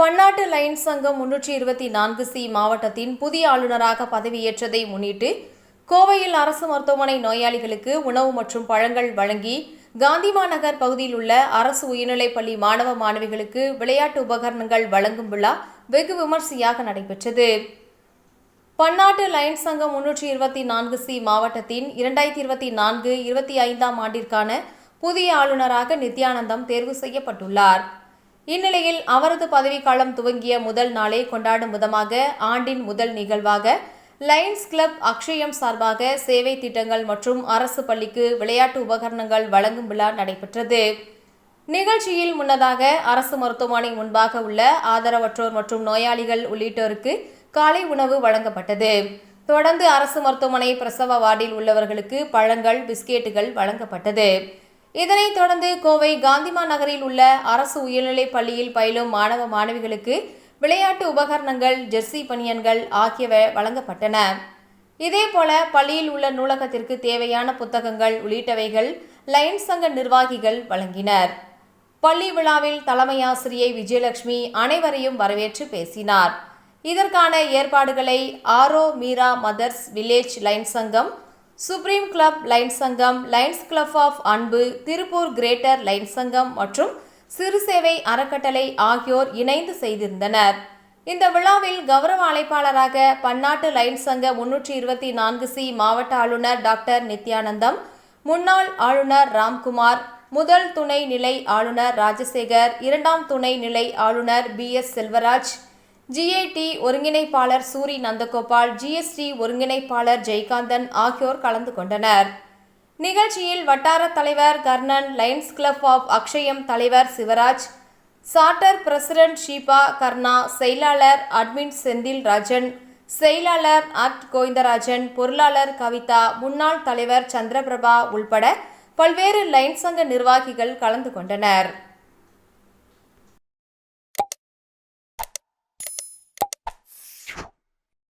பன்னாட்டு லைன்ஸ் சங்கம் முன்னூற்றி இருபத்தி நான்கு சி மாவட்டத்தின் புதிய ஆளுநராக பதவியேற்றதை முன்னிட்டு கோவையில் அரசு மருத்துவமனை நோயாளிகளுக்கு உணவு மற்றும் பழங்கள் வழங்கி காந்திமா நகர் பகுதியில் உள்ள அரசு உயர்நிலைப் பள்ளி மாணவ மாணவிகளுக்கு விளையாட்டு உபகரணங்கள் வழங்கும் விழா வெகு விமர்சையாக நடைபெற்றது. பன்னாட்டு லயன்ஸ் சங்கம் முன்னூற்றி இருபத்தி நான்கு சி மாவட்டத்தின் இரண்டாயிரத்தி இருபத்தி நான்கு இருபத்தி ஐந்தாம் ஆண்டிற்கான புதிய ஆளுநராக நித்யானந்தம் தேர்வு செய்யப்பட்டுள்ளார். இந்நிலையில் அவரது பதவிக்காலம் துவங்கிய முதல் நாளை கொண்டாடும் விதமாக ஆண்டின் முதல் நிகழ்வாக லயன்ஸ் கிளப் அக்ஷயம் சார்பாக சேவை திட்டங்கள் மற்றும் அரசு பள்ளிக்கு விளையாட்டு உபகரணங்கள் வழங்கும் விழா நடைபெற்றது. நிகழ்ச்சியில் முன்னதாக அரசு மருத்துவமனை முன்பாக உள்ள ஆதரவற்றோர் மற்றும் நோயாளிகள் உள்ளிட்டோருக்கு காலை உணவு வழங்கப்பட்டது. தொடர்ந்து அரசு மருத்துவமனை பிரசவ வார்டில் உள்ளவர்களுக்கு பழங்கள் பிஸ்கெட்டுகள் வழங்கப்பட்டது. இதனைத் தொடர்ந்து கோவை காந்திமா நகரில் உள்ள அரசு உயர்நிலைப் பள்ளியில் பயிலும் மாணவ மாணவிகளுக்கு விளையாட்டு உபகரணங்கள் ஜெர்சி பனியன்கள் ஆகியவை வழங்கப்பட்டன. இதேபோல பள்ளியில் உள்ள நூலகத்திற்கு தேவையான புத்தகங்கள் உள்ளிட்டவைகள் லயன்ஸ் சங்க நிர்வாகிகள் வழங்கினர். பள்ளி விழாவில் தலைமை ஆசிரியை விஜயலட்சுமி அனைவரையும் வரவேற்று பேசினார். இதற்கான ஏற்பாடுகளை Auro Mira mothers village lions சங்கம் சுப்ரீம் கிளப் லைன்ஸ் சங்கம் லைன்ஸ் கிளப் ஆஃப் அன்பு திருப்பூர் கிரேட்டர் லைன்ஸ் சங்கம் மற்றும் சிறுசேவை அறக்கட்டளை ஆகியோர் இணைந்து செய்திருந்தனர். இந்த விழாவில் கௌரவ அழைப்பாளராக பன்னாட்டு லைன்ஸ் சங்க முன்னூற்றி இருபத்தி நான்கு சி மாவட்ட ஆளுநர் டாக்டர் நித்யானந்தம் முன்னாள் ஆளுநர் ராம்குமார் முதல் துணை நிலை ஆளுநர் ராஜசேகர் இரண்டாம் துணை நிலை ஆளுநர் பி எஸ் செல்வராஜ் ஜிஏடி ஒருங்கிணைப்பாளர் சூரி நந்தகோபால் ஜிஎஸ்டி ஒருங்கிணைப்பாளர் ஜெய்காந்தன் ஆகியோர் கலந்து கொண்டனர். நிகழ்ச்சியில் வட்டார தலைவர் Karnan Lions Club of Akshayam தலைவர் சிவராஜ் சார்ட்டர் பிரசிடென்ட் ஷீபா கர்ணா செயலாளர் அட்மின் செந்தில் ராஜன் செயலாளர் அட் கோவிந்தராஜன் பொருளாளர் கவிதா முன்னாள் தலைவர் சந்திரபிரபா உள்பட பல்வேறு லைன் சங்க நிர்வாகிகள் கலந்து கொண்டனர்.